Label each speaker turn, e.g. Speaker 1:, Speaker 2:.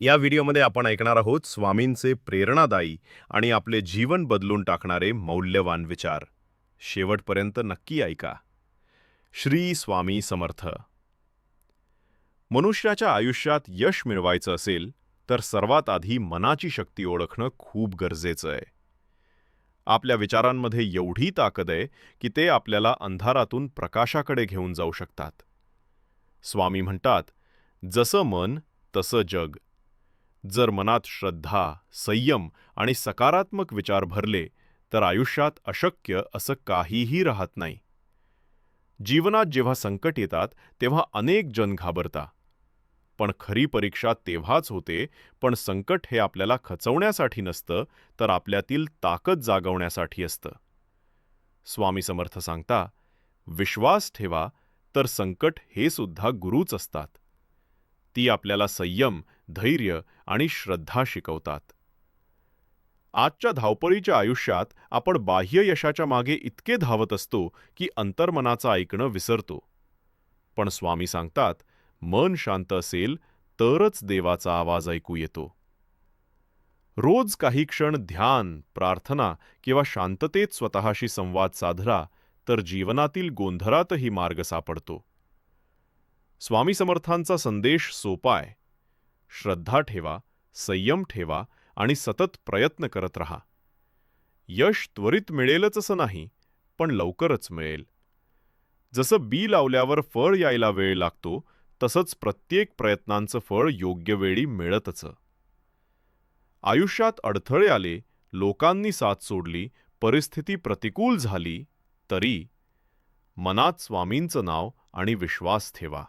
Speaker 1: या व्हिडिओमध्ये आपण ऐकणार आहोत स्वामींचे प्रेरणादायी आणि आपले जीवन बदलून टाकणारे मौल्यवान विचार. शेवटपर्यंत नक्की ऐका. श्री स्वामी समर्थ. मनुष्याच्या आयुष्यात यश मिळवायचं असेल तर सर्वात आधी मनाची शक्ती ओळखणं खूप गरजेचं आहे. आपल्या विचारांमध्ये एवढी ताकद आहे की ते आपल्याला अंधारातून प्रकाशाकडे घेऊन जाऊ शकतात. स्वामी म्हणतात जसं मन तसं जग. जर मनात श्रद्धा संयम आणि सकारात्मक विचार भरले तर आयुष्यात अशक्य असं काहीही राहत नाही. जीवनात जेव्हा संकट येतात तेव्हा अनेक जण घाबरता. पण खरी परीक्षा तेव्हाच होते पण संकट हे आपल्याला खचवण्यासाठी नसतं तर आपल्यातील ताकद जागवण्यासाठी असतं. स्वामी समर्थ सांगता विश्वास ठेवा तर संकट हे सुद्धा गुरुच असतात. ती आपल्याला संयम धैर्य आणि श्रद्धा शिकवतात. आजच्या धावपळीच्या आयुष्यात आपण बाह्य यशाच्या मागे इतके धावत असतो की अंतर्मनाचं ऐकणं विसरतो. पण स्वामी सांगतात मन शांत असेल तरच देवाचा आवाज ऐकू येतो. रोज काही क्षण ध्यान प्रार्थना किंवा शांततेत स्वतःशी संवाद साधला तर जीवनातील गोंधळातही मार्ग सापडतो. स्वामी समर्थांचा संदेश सोपा आहे. श्रद्धा ठेवा संयम ठेवा आणि सतत प्रयत्न करत रहा. यश त्वरित मिळेलच असं नाही पण लवकरच मिळेल. जसं बी लावल्यावर फळ यायला वेळ लागतो तसंच प्रत्येक प्रयत्नांचं फळ योग्य वेळी मिळतच. आयुष्यात अडथळे आले लोकांनी साथ सोडली परिस्थिती प्रतिकूल झाली तरी मनात स्वामींचं नाव आणि विश्वास ठेवा.